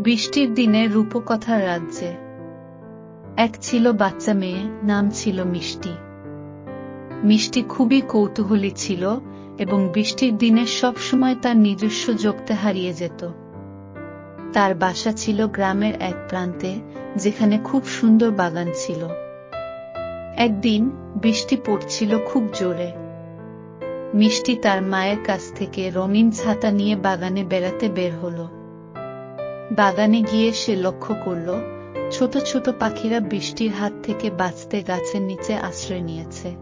বৃষ্টির দিনে রূপকথার রাজ্যে। এক ছিল বাচ্চা মেয়ে, নাম ছিল মিষ্টি। মিষ্টি খুবই কৌতূহলী ছিল এবং বৃষ্টির দিনে সবসময় তার নিজস্ব যোগতে হারিয়ে যেত। তার বাসা ছিল গ্রামের এক প্রান্তে, যেখানে খুব সুন্দর বাগান ছিল। একদিন বৃষ্টি পড়ছিল খুব জোরে। মিষ্টি তার মায়ের কাছ থেকে রঙিন ছাতা নিয়ে বাগানে বেড়াতে বের হলো। বাগানে গিয়ে সে লক্ষ্য করল, ছোট ছোট পাখিরা বৃষ্টির হাত থেকে বাঁচতে গাছের নিচে আশ্রয় নিয়েছে।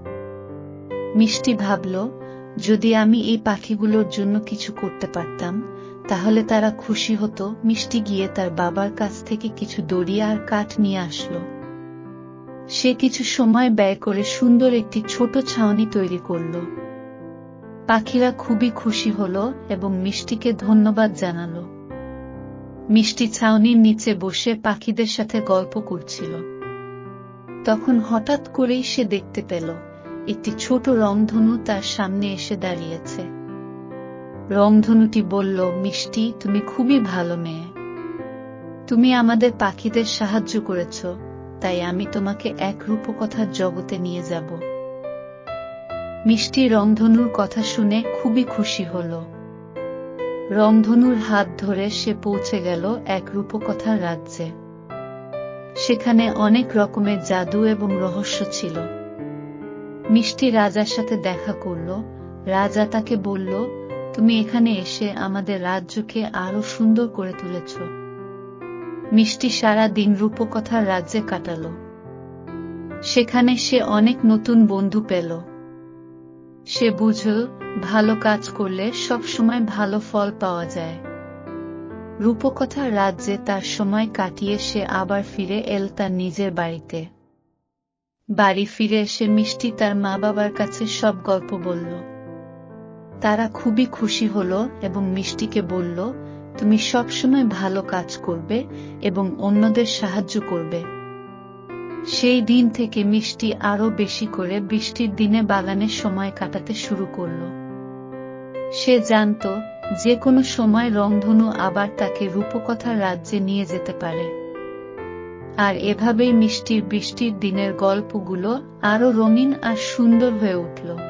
মিষ্টি ভাবল, যদি আমি এই পাখিগুলোর জন্য কিছু করতে পারতাম, তাহলে তারা খুশি হতো, মিষ্টি গিয়ে তার বাবার কাছ থেকে কিছু দড়ি আর কাঠ নিয়ে আসলো। সে কিছু সময় ব্যয় করে সুন্দর একটি ছোট ছাউনি তৈরি করল। পাখিরা খুবই খুশি হল এবং মিষ্টিকে ধন্যবাদ জানালো। মিষ্টি ছাউনির নিচে বসে পাখিদের সাথে গল্প করছিল। তখন হঠাৎ করেই সে দেখতে পেল, একটি ছোট রংধনু তার সামনে এসে দাঁড়িয়েছে। রংধনুটি বলল, মিষ্টি, তুমি খুবই ভালো মেয়ে। তুমি আমাদের পাখিদের সাহায্য করেছ, তাই আমি তোমাকে এক রূপকথার জগতে নিয়ে যাব মিষ্টি রংধনুর কথা শুনে খুবই খুশি হল। রংধনুর হাত ধরে সে পৌঁছে গেল এক রূপকথার রাজ্যে। সেখানে অনেক রকমের জাদু এবং রহস্য ছিল। মিষ্টি রাজার সাথে দেখা করল, রাজা তাকে বলল, তুমি এখানে এসে আমাদের রাজ্যকে আরও সুন্দর করে তুলেছ। মিষ্টি সারা দিন রূপকথার রাজ্যে কাটাল। সেখানে সে অনেক নতুন বন্ধু পেল। সে বুঝল, ভালো কাজ করলে সব সময় ভালো ফল পাওয়া যায়। রূপকথার রাজ্যে তার সময় কাটিয়ে সে আবার ফিরে এল তার নিজের বাড়িতে। বাড়ি ফিরে এসে মিষ্টি তার মা বাবার কাছে সব গল্প বলল। তারা খুবই খুশি হল এবং মিষ্টিকে বলল, তুমি সবসময় ভালো কাজ করবে এবং অন্যদের সাহায্য করবে। সেই দিন থেকে মিষ্টি আরও বেশি করে বৃষ্টির দিনে বাগানের সময় কাটাতে শুরু করল। সে জানত, যে কোনো সময় রংধনু আবার তাকে রূপকথার রাজ্যে নিয়ে যেতে পারে। আর এভাবেই মিষ্টির বৃষ্টির দিনের গল্পগুলো আরও রঙিন আর সুন্দর হয়ে উঠল।